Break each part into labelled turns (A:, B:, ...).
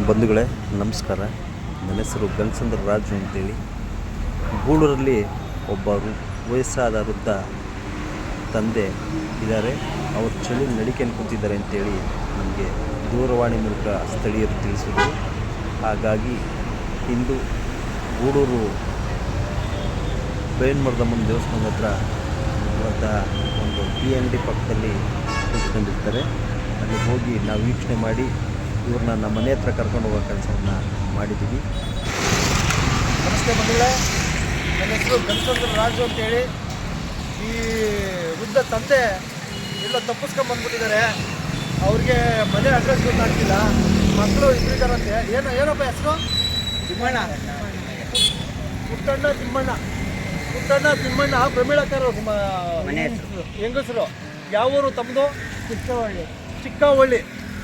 A: ಬಂಧುಗಳೇ, ನಮಸ್ಕಾರ. ನನ್ನ ಹೆಸರು ಗಣಸಂದ್ರ ರಾಜು ಅಂತೇಳಿ. ಗೂಳೂರಲ್ಲಿ ಒಬ್ಬ ವಯಸ್ಸಾದ ವೃದ್ಧ ತಂದೆ ಇದ್ದಾರೆ. ಅವರು ಚಳಿ ನಡಿಕೆಯನ್ನು ಕೂತಿದ್ದಾರೆ ಅಂತೇಳಿ ನಮಗೆ ದೂರವಾಣಿ ಮೂಲಕ ಸ್ಥಳೀಯರು ತಿಳಿಸಿದರು. ಹಾಗಾಗಿ ಇಂದು ಗೂಡೂರು ಬೇನ್ಮರ್ದಮ್ಮನ ದೇವಸ್ಥಾನದ ಹತ್ರ ಒಂದು ಒಂದು ಎನ್ ಡಿ ಪಕ್ಕದಲ್ಲಿ ಕೂತ್ಕೊಂಡಿರ್ತಾರೆ. ಅಲ್ಲಿ ಹೋಗಿ ನಾವು ವೀಕ್ಷಣೆ ಮಾಡಿ ಇವ್ರನ್ನ ನಮ್ಮ ಮನೆ ಹತ್ರ ಕರ್ಕೊಂಡು ಹೋಗೋ ಕೆಲಸವನ್ನು ಮಾಡಿದ್ದೀವಿ.
B: ನಮಸ್ತೆ ಬಂಧುಗಳೇ. ನನ್ನ ಹೆಸರು ಗಣಚಂದ್ರ ರಾಜು ಅಂತೇಳಿ. ಈ ವೃದ್ಧ ತಂದೆ ಎಲ್ಲ ತಪ್ಪಿಸ್ಕೊಂಬಂದ್ಬಿಟ್ಟಿದ್ದಾರೆ ಅವ್ರಿಗೆ ಮನೆ ಅಡ್ರೆಸ್ ಗೊತ್ತಾಗ್ತಿಲ್ಲ. ಮಕ್ಕಳು ಇಬ್ಬರಿದ್ದಾರಂತೆ ಏನು ಏನಪ್ಪ ಹೆಸರು? ತಿಮ್ಮಣ್ಣ. ಪುಟ್ಟಣ್ಣ ತಿಮ್ಮಣ್ಣ. ಪುಟ್ಟಣ್ಣ ತಿಮ್ಮಣ್ಣ ಪ್ರಮೀಳಕರ ಹೆಂಗಸರು? ಯಾವ ಊರು ತಮ್ಮದು ಚಿಕ್ಕವಳ್ಳಿ. ಚಿಕ್ಕವಳ್ಳಿ.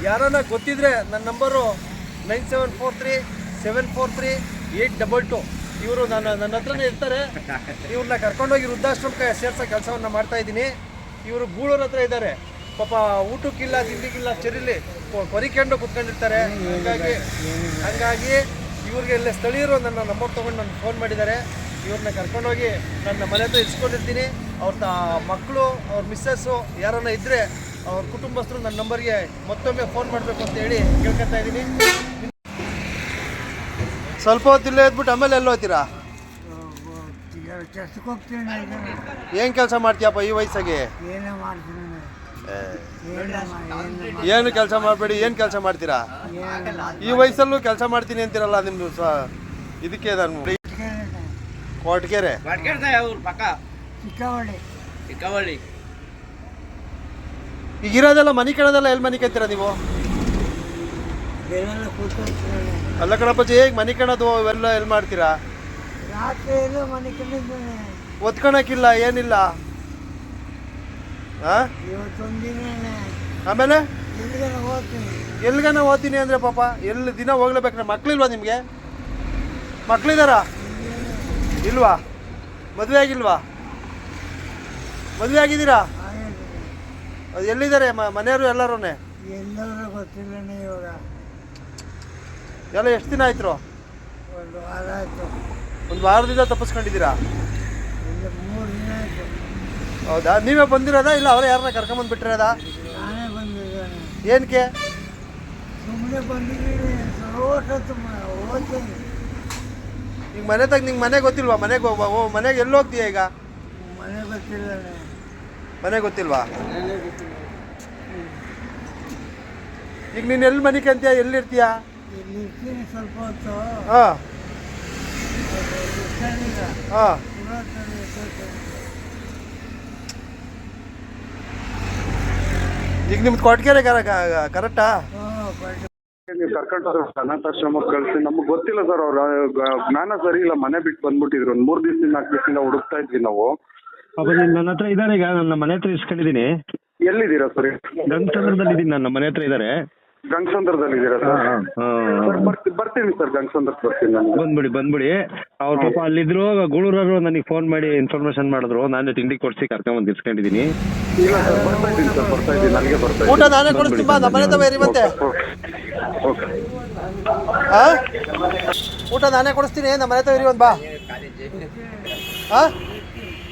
B: ಯಾರನ್ನ ಗೊತ್ತಿದ್ರೆ ನನ್ನ number nine seven four three seven four three eight double two. ಇವರು ನನ್ನ ನನ್ನ ಹತ್ರನೇ ಇರ್ತಾರೆ. ಇವ್ರನ್ನ ಕರ್ಕೊಂಡೋಗಿ ವೃದ್ಧಾಶ್ರಮಕ್ಕೆ ಸೇರ್ಸೋ ಕೆಲಸವನ್ನು ಮಾಡ್ತಾ ಇದ್ದೀನಿ. ಇವರು ಗೂಳೂರ ಹತ್ರ ಇದ್ದಾರೆ. ಪಾಪ ಊಟಕ್ಕಿಲ್ಲ ತಿಂಡಿಗಿಲ್ಲ ಚರಿಲಿ ಕೊರಿಕೊಂಡು ಕುತ್ಕೊಂಡಿರ್ತಾರೆ. ಹಂಗಾಗಿ ಹಂಗಾಗಿ ಇವ್ರಿಗೆ ಎಲ್ಲ ಸ್ಥಳೀಯರು ನನ್ನ ನಂಬರ್ ತೊಗೊಂಡು ನನ್ನ ಫೋನ್ ಮಾಡಿದ್ದಾರೆ. ಇವ್ರನ್ನ ಕರ್ಕೊಂಡೋಗಿ ನನ್ನ ಮನೆ ಹತ್ರ ಇಸ್ಕೊಂಡಿರ್ತೀನಿ ಅವ್ರ ತ ಮಕ್ಕಳು ಅವ್ರ ಮಿಸ್ಸಸ್ಸು ಯಾರನ್ನ ಇದ್ದರೆ ಅವ್ರ ಕುಟುಂಬಸ್ಥರು ನನ್ನ ನಂಬರ್ಗೆ ಮತ್ತೊಮ್ಮೆ ಫೋನ್ ಮಾಡಬೇಕು ಅಂತ ಹೇಳಿ ಕೇಳ್ಕೊತಾ ಇದ್ದೀನಿ. ಸ್ವಲ್ಪ ಹೊತ್ತಿಲ್ಲೇ ಇದ್ಬಿಟ್ಟು ಆಮೇಲೆ ಎಲ್ಲಿ ಹೋಗ್ತೀರಾ?
C: ಕೆಲ್ಸಕ್ಕೆ ಹೋಗ್ತೀನಿ
B: ಏನು ಕೆಲಸ ಮಾಡ್ತೀಯಪ್ಪ ಈ ವಯಸ್ಸಾಗಿ?
C: ಏನೇ ಮಾಡ್ತೀನಿ
B: ಏನು ಕೆಲಸ ಮಾಡಬೇಡಿ ಏನು ಕೆಲಸ ಮಾಡ್ತೀರಾ? ಈ ವಯಸ್ಸಲ್ಲೂ ಕೆಲಸ ಮಾಡ್ತೀನಿ ಅಂತೀರಲ್ಲ ನಿಮ್ದು ಇದಕ್ಕೆ ನಾನು ಕೊಟ್ಗೆರೆ
C: ಚಿಕ್ಕವಳ್ಳಿ.
D: ಚಿಕ್ಕವಳ್ಳಿ.
B: ಈಗ ಇರೋದೆಲ್ಲ ಮನೆ ಕಣದೆಲ್ಲ ಎಲ್ಲಿ ಮನೆ ನೀವು? ಅಲ್ಲ ಕಣಪ್ಪಾಜಿ ಹೇಗೆ ಮನೆ ಕಣದು ಅವೆಲ್ಲ ಎಲ್ಲಿ ಮಾಡ್ತೀರಾ?
C: ರಾತ್ರಿ ಎಲ್ಲ ಮನೆ ಕಂಡಿದ್ದೇನೆ
B: ಒತ್ಕೊಳಕ್ಕಿಲ್ಲ ಏನಿಲ್ಲ? ಆ?
C: ಇವತ್ತೊಂದಿನ
B: ಆಮೇಲೆ?
C: ಎಲ್ಲಿಗನ ಹೋಗ್ತೀನಿ?
B: ಎಲ್ಲಿಗಾನ ಓದ್ತೀನಿ ಅಂದರೆ ಪಾಪ ಎಲ್ಲಿ ದಿನ ಹೋಗ್ಲೇಬೇಕ್ರೆ ಮಕ್ಳಿಲ್ವಾ ನಿಮಗೆ? ಮಕ್ಳಿದಾರ? ಇಲ್ವಾ? ಮದುವೆ ಆಗಿಲ್ವಾ? ಮದುವೆ ಆಗಿದ್ದೀರಾ? ಅದು ಎಲ್ಲಿದ್ದಾರೆ ಮನೆಯವರು ಎಲ್ಲರೂ
C: ಎಲ್ಲರೂ ಇವಾಗ.
B: ಎಲ್ಲ ಎಷ್ಟು ದಿನ ಆಯ್ತು?
C: ಒಂದು ವಾರ ಆಯಿತು.
B: ಒಂದು ವಾರದಿಂದ ತಪ್ಪಿಸ್ಕೊಂಡಿದ್ದೀರಾ?
C: ಇಲ್ಲ ಮೂರು ದಿನ ಆಯಿತು.
B: ಹೌದಾ? ನೀವೇ ಬಂದಿರೋದಾ ಇಲ್ಲ ಅವರೇ ಯಾರನ್ನ ಕರ್ಕೊಂಬಂದ್ಬಿಟ್ಟಿರೋದಾ
C: ನಾನೇ ಬಂದಿದ್ದೇನೆ.
B: ಏನಕ್ಕೆ
C: ಸುಮ್ಮನೆ ಬಂದಿದ್ದೀನಿ. ಓದ್ತೀನಿ
B: ಈಗ ಮನೆ ತಗ ನಿಂಗೆ ಮನೆ ಗೊತ್ತಿಲ್ವಾ? ಮನೆಗೆ ಹೋಗ್ಬಾ ಓ ಮನೆಗೆ ಎಲ್ಲಿ ಹೋಗ್ತೀಯ ಈಗ?
C: ಮನೆ ಗೊತ್ತಿಲ್ಲಣ್ಣ
B: ಮನೆ ಗೊತ್ತಿಲ್ವಾ? ಈಗ ನೀನು ಎಲ್ಲಿ ಮನೆ ಕಂತೀಯ ಎಲ್ಲಿರ್ತೀಯ
C: ಸ್ವಲ್ಪ ಹೊತ್ತು.
B: ಹಾಂ. ಹಾಂ? ಈಗ ನಿಮ್ದು ಕೊಟ್ಗೆರೆ ಕರ ಕರೆಕ್ಟಾ?
E: ನೀವು ಕರ್ಕೊಂಡು ಹೋದ್ರೆ ಅನಾಥಾಶ್ರಮಕ್ಕೆ ಕಳಿಸಿ. ನಮ್ಗೆ ಗೊತ್ತಿಲ್ಲ ಸರ್ ಅವ್ರ ಜ್ಞಾನ ಸರಿ ಇಲ್ಲ ಮನೆ ಬಿಟ್ಟು ಬಂದ್ಬಿಟ್ಟಿದ್ರು. ಒಂದು ಮೂರು ದಿವಸದಿಂದ ನಾಲ್ಕು ದಿವಸದಿಂದ ಹುಡುಕ್ತಾ ಇದ್ವಿ ನಾವು.
F: ನೀನ್ ನನ್ನ ಹತ್ರ ಇದ್ದಾರೆ ಈಗ ನನ್ನ ಮನೆ ಹತ್ರ ಇಸ್ಕೊಂಡಿದ್ದೀನಿ.
E: ಎಲ್ಲಿದ್ದೀರಾ ಸರ್
F: ಗಂಗಸಂದ್ರದಲ್ಲಿ ಇದ್ದೀನಿ ನನ್ನ ಮನೆ ಹತ್ರ ಇದ್ದಾರೆ
E: ಗಂಗಸಂದ್ರದಲ್ಲಿ ಇದ್ದೀರಾ ಸರ್ ಸರ್ ಬರ್ತಿ ಬರ್ತೀನಿ ಸರ್ ಗಂಗಸಂದ್ರಕ್ಕೆ ಬರ್ತೀನಿ ನಾನು.
F: ಬಂದ್ಬಿಡಿ ಬಂದ್ಬಿಡಿ. ಅವ್ರ ಪಾಪ ಅಲ್ಲಿದ್ರು ಗೂಳೂರವರು ನನಗೆ ಫೋನ್ ಮಾಡಿ ಇನ್ಫಾರ್ಮೇಶನ್ ಮಾಡಿದ್ರು. ನಾನು ತಿಂಡಿ ಕೊಡ್ಸಿ ಕರ್ಕೊಂಬಂದು ಇಸ್ಕೊಂಡಿದ್ದೀನಿ.
E: ಇಲ್ಲ ಸರ್ ಬರ್ತಾ ಇದ್ದೀನಿ ಸರ್ ಬರ್ತಾ ಇದ್ದೀನಿ. ಅಲ್ಲಿಗೆ ಬರ್ತಾ
B: ಊಟ ನಾನೇ ಕೊಡಿಸ್ತೀನಿ ಬಾ ನಮ್ಮ ಮನೆ ತವ ಮತ್ತೆ.
E: ಓಕೆ
B: ಆ? ಊಟ ನಾನೇ ಕೊಡಿಸ್ತೀನಿ ನಮ್ಮ ಮನೆ ತವ ಇರಿ ಒಂದು ಬಾ. ಆ?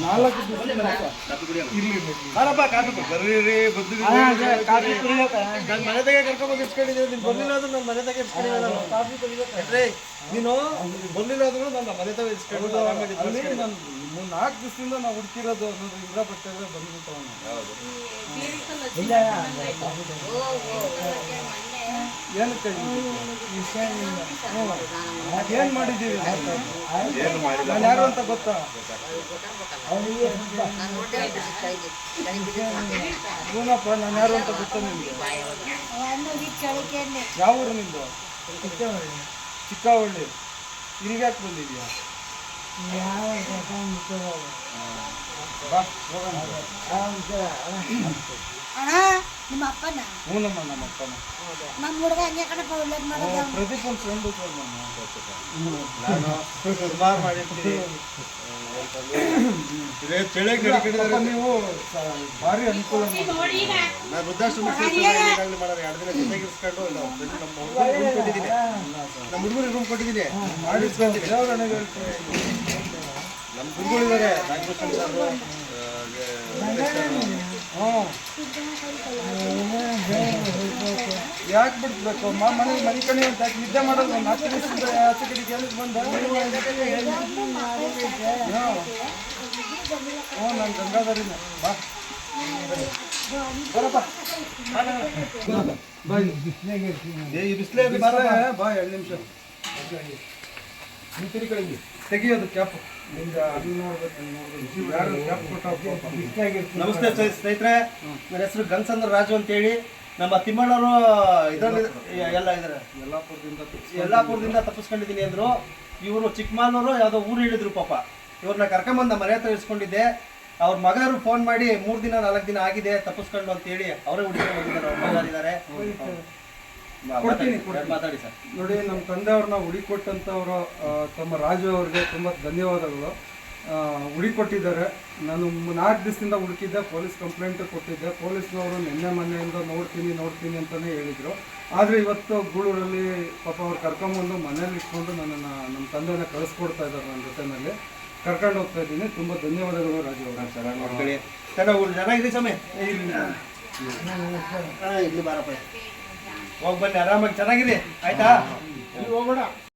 G: ನಾಲ್ಕು ದಿವಸ
B: ಬಾರಪ್ಪ ಕಾಫಿ ಬರ್ರಿ ಮನೆ ತೆಗೆ ಇಟ್ಕೊಂಡಿದ್ದೀನಿ ನೀನು ಬರ್ಲಿಲ್ಲ ಅಂದ್ರೆ ನನ್ನ ಮನೆ ತೆಗೆ ಇಟ್ಕೊಂಡಿಲ್ಲ ನಾನು. ಕಾಫಿ ಕುಡಿಬೇಕು. ನೀನು ಬರ್ಲಿಲ್ಲ ಅಂದ್ರೂ ನನ್ನ ಮನೆ ತೆಗೆ ಇಟ್ಕೊಂಡು ಆರಾಮಾಗಿ
G: ಅಲ್ಲಿ ನಾನು ಮೂರು ನಾಲ್ಕು ದಿವಸದಿಂದ ನಾವು ಹುಡುಕಿರೋದು ಅನ್ನೋದು ಬಟ್ಟೆ ಬಂದ್ಬಿಟ್ಟು ಏನಕ್ಕೆ ಏನು ಮಾಡಿದ್ದೀವಿ ನಾನು ಯಾರು ಅಂತ ಗೊತ್ತಾ? ಏನಪ್ಪ ನಾನು ಯಾರು ಅಂತ ಗೊತ್ತಾ ನಿಮಗೆ? ಯಾವ ಊರು ನಿಂದು ಚಿಕ್ಕವಳ್ಳಿ. ಇಲ್ಲಿಗೆ ಯಾಕೆ ಬಂದಿದ್ಯಾ
C: ಯಾವ
G: ಬಾ ಹೋಗೋಣ.
H: ನಿಮ್ಮ ಅಪ್ಪನ?
G: ಹ್ಞೂ ನಮ್ಮ ಅಪ್ಪನ.
H: ನಮ್ಮ ಹುಡುಗ ಹಂಗೆ ಕಣಪ್ಪ ಒಳ್ಳೇದು ಮಾಡೋದು.
G: ಪ್ರದೀಪ್ ಒಂದು ಫ್ರೆಂಡ್ ಸರ್ ನಮ್ಮ
B: ನಾನು ಸುಮಾರು ಮಾಡಿರ್ತೀನಿ.
G: ನೀವು ಭಾರಿ ಅನುಕೂಲ
B: ನಾನು ವೃದ್ಧಾಶ್ರಮ ಮಾಡೋರು ಎರಡು ದಿನ ಜೊತೆಗಿರಿಸ್ಕೊಂಡು ಇಲ್ಲ ನಮ್ಮ ರೂಮ್ ಕೊಟ್ಟಿದ್ದೀನಿ. ನಮ್ಮ ಹುಡುಗರಿಗೆ ರೂಮ್ ಕೊಟ್ಟಿದ್ದೀನಿ. ಮಾಡಿಸ್ಕೊಂಡು
G: ನಮ್ಮ ಹುಡುಗರು
B: ನಮ್ಮ ಗುರುಗಳಿದ್ದಾರೆ ನಾಗಭೂಷಣ್ ಸರ್
G: ಯಾಕೆ ಬಿಡ್ಬೇಕು? ಮನೆ ಮನೆ ಕಣಿ ಅಂತ ನಿದ್ದೆ ಮಾಡೋದು? ಹತ್ತು ದಿವಸದಿಂದ ಆಚೆ ಕಡೆ ಕೆಲಸ ಬಂದ? ಹ್ಞೂ ನಾನು ಗಂಗಾಧರಿನ. ಬಾ. ಬರಪ್ಪ. ಬಾ
B: ಬಿಸಿಲೇ
G: ಬಾ, ಎರಡು ನಿಮಿಷ. ಹಿಂತಿರಿ ಕಡೆಗೆ ತೆಗಿಯೋದು ಕ್ಯಾಪ್. ನಿಮ್ಗೆ ಅದು ನೋಡ್ಬೇಕು ಇದು ನೋಡ್ಬೇಕು. ಯಾರು ಕ್ಯಾಪ್ ಕೊಟ್ಟ
B: ನಮಸ್ತೆ ಸ್ನೇ- ಸ್ನೇಹಿತರೆ. ನನ್ನ ಹೆಸರು ಗಂಗಸಂದ್ರ ರಾಜು ಅಂತೇಳಿ. ನಮ್ಮ ತಿಮ್ಮಣ್ಣವರು ಇದರಲ್ಲಿ ಎಲ್ಲ ಇದ್ದಾರೆ.
G: ಯಲ್ಲಾಪುರದಿಂದ
B: ಯಲ್ಲಾಪುರದಿಂದ ತಪ್ಪಿಸ್ಕೊಂಡಿದ್ದೀನಿ ಅಂದ್ರು. ಇವರು ಚಿಕ್ಕಮಾಲೂರು ಯಾವುದೋ ಊರು ಹೇಳಿದ್ರು ಪಾಪ. ಇವ್ರನ್ನ ಕರ್ಕೊಂಬಂದ ಮನೆ ಹತ್ರ ಇಸ್ಕೊಂಡಿದ್ದೆ ಅವ್ರ ಮಗರು ಫೋನ್ ಮಾಡಿ ಮೂರು ದಿನ ನಾಲ್ಕು ದಿನ ಆಗಿದೆ ತಪ್ಪಿಸ್ಕೊಂಡು ಅಂತೇಳಿ ಅವರೇ ಹುಡುಗಿ ಬಂದಿದ್ದಾರೆ ಅವ್ರ
G: ಕೊಡ್ತೀನಿ, ನೋಡಿ ನಮ್ಮ ತಂದೆಯವ್ರನ್ನ ಹುಡಿಕೊಟ್ಟಂಥವ್ರು ತಮ್ಮ ರಾಜು ಅವ್ರಿಗೆ ತುಂಬ ಧನ್ಯವಾದಗಳು. ಹುಡಿ ಹುಡಿಕೊಟ್ಟಿದ್ದಾರೆ. ನಾನು ನಾಲ್ಕು ದಿವಸದಿಂದ ಹುಡುಕಿದ್ದೆ ಪೊಲೀಸ್ ಕಂಪ್ಲೇಂಟ್ ಕೊಟ್ಟಿದ್ದೆ. ಪೊಲೀಸ್ನವರು ನಿನ್ನೆ ಮೊನ್ನೆಯಿಂದ ನೋಡ್ತೀನಿ ನೋಡ್ತೀನಿ ಅಂತಲೇ ಹೇಳಿದರು. ಆದರೆ ಇವತ್ತು ಗೂಳೂರಲ್ಲಿ ಪಾಪ ಅವ್ರು ಕರ್ಕೊಂಬಂದು ಮನೇಲಿ ಇಟ್ಕೊಂಡು ನನ್ನನ್ನು ನಮ್ಮ ತಂದೆನ ಕಳಿಸ್ಕೊಡ್ತಾ ಇದ್ದಾರೆ ನನ್ನ ಜೊತೆನಲ್ಲಿ. ಕರ್ಕೊಂಡು ಹೋಗ್ತಾ ಇದ್ದೀನಿ. ತುಂಬ ಧನ್ಯವಾದಗಳು ರಾಜು ಅವರ.
B: ಸರ್ ನೋಡ್ಕೊಳ್ಳಿ ಚೆನ್ನಾಗಿ ಚೆನ್ನಾಗಿದೆ ಸಮಯ ಇಲ್ಲಿ ಬಾರಪ್ಪ. ಹೋಗಿ ಬನ್ನಿ ಆರಾಮಾಗಿ ಚೆನ್ನಾಗಿದೆ ಆಯ್ತಾ? ಹೋಗೋಣ.